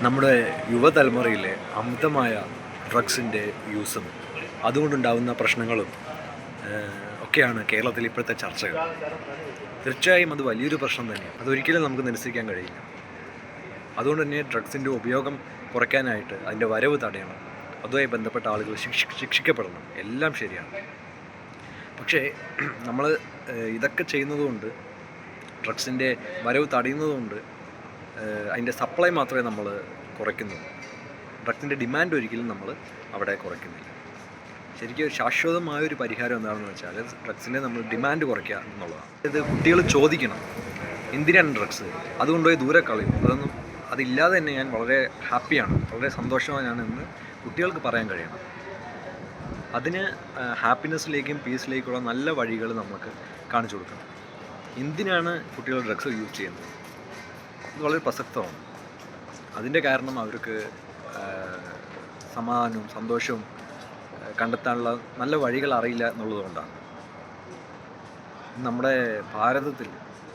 നമ്മുടെ യുവതലമുറയിലെ അമിതമായ ഡ്രഗ്സിന്റെ യൂസും അതുകൊണ്ടുണ്ടാകുന്ന പ്രശ്നങ്ങളും ഒക്കെയാണ് കേരളത്തിൽ ഇപ്പോഴത്തെ ചർച്ചകൾ. തീർച്ചയായും അത് വലിയൊരു പ്രശ്നം തന്നെയാണ്. അതൊരിക്കലും നമുക്ക് നിരസിക്കാൻ കഴിയില്ല. അതുകൊണ്ട് തന്നെ ഡ്രഗ്സിന്റെ ഉപയോഗം കുറയ്ക്കാനായിട്ട് അതിന്റെ വരവ് തടയണം. അതുമായി ബന്ധപ്പെട്ട ആളുകൾ ശിക്ഷി ശിക്ഷിക്കപ്പെടണം. എല്ലാം ശരിയാണ്. പക്ഷേ നമ്മൾ ഇതൊക്കെ ചെയ്യുന്നതുകൊണ്ട് ഡ്രഗ്സിന്റെ വരവ് തടയുന്നതുകൊണ്ട് അതിന്റെ സപ്ലൈ മാത്രമേ നമ്മൾ കുറയ്ക്കുന്നുള്ളൂ. ഡ്രഗ്സിന്റെ ഡിമാൻഡ് ഒരിക്കലും നമ്മൾ അവിടെ കുറയ്ക്കുന്നില്ല. ശരിക്കും ഒരു ശാശ്വതമായ ഒരു പരിഹാരം എന്താണെന്ന് വെച്ചാൽ ഡ്രഗ്സിന്റെ നമ്മൾ ഡിമാൻഡ് കുറയ്ക്കുക എന്നുള്ളതാണ്. ഇത് കുട്ടികൾ ചോദിക്കണം എന്തിനാണ് ഡ്രഗ്സ്? അതുകൊണ്ടുപോയി ദൂരെ കളയും. അതൊന്നും അതില്ലാതെ തന്നെ ഞാൻ വളരെ ഹാപ്പിയാണ് വളരെ സന്തോഷവാനാണ് എന്ന് കുട്ടികൾക്ക് പറയാൻ കഴിയണം. അതിന് ഹാപ്പിനെസ്സിലേക്കും പീസിലേക്കുള്ള നല്ല വഴികൾ നമുക്ക് കാണിച്ചു കൊടുക്കണം. എന്തിനാണ് കുട്ടികൾ ഡ്രഗ്സ് യൂസ് ചെയ്യുന്നത്? വളരെ പ്രസക്തമാണ്. അതിന്റെ കാരണം അവർക്ക് സമാധാനവും സന്തോഷവും കണ്ടെത്താനുള്ള നല്ല വഴികൾ അറിയില്ല എന്നുള്ളതുകൊണ്ടാണ്. നമ്മുടെ ഭാരതത്തിൽ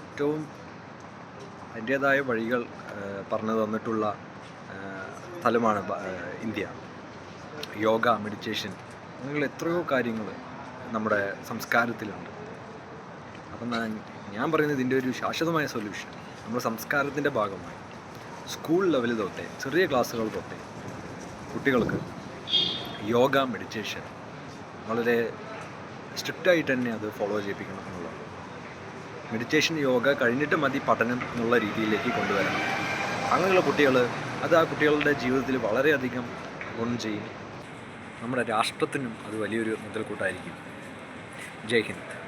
ഏറ്റവും അതിന്റേതായ വഴികൾ പറഞ്ഞു തന്നിട്ടുള്ള സ്ഥലമാണ് ഇന്ത്യ. യോഗ മെഡിറ്റേഷൻ അങ്ങനെയുള്ള എത്രയോ കാര്യങ്ങൾ നമ്മുടെ സംസ്കാരത്തിലുണ്ട്. അപ്പം ഞാൻ പറയുന്നത് ഇതിന്റെ ഒരു ശാശ്വതമായ സൊല്യൂഷൻ നമ്മുടെ സംസ്കാരത്തിന്റെ ഭാഗമായി. സ്കൂൾ ലെവലിൽ തൊട്ടേ ചെറിയ ക്ലാസ്സുകൾ തൊട്ടേ കുട്ടികൾക്ക് യോഗ മെഡിറ്റേഷൻ വളരെ സ്ട്രിക്റ്റായിട്ട് തന്നെ അത് ഫോളോ ചെയ്യിപ്പിക്കണം എന്നുള്ളതാണ്. മെഡിറ്റേഷൻ യോഗ കഴിഞ്ഞിട്ട് മതി പഠനം എന്നുള്ള രീതിയിലേക്ക് കൊണ്ടുവരണം അങ്ങനെയുള്ള കുട്ടികൾ അത് ആ കുട്ടികളുടെ ജീവിതത്തിൽ വളരെയധികം ഗുണം ചെയ്യും. നമ്മുടെ രാഷ്ട്രത്തിനും അത് വലിയൊരു മുതൽക്കൂട്ടായിരിക്കും. ജയ് ഹിന്ദ്.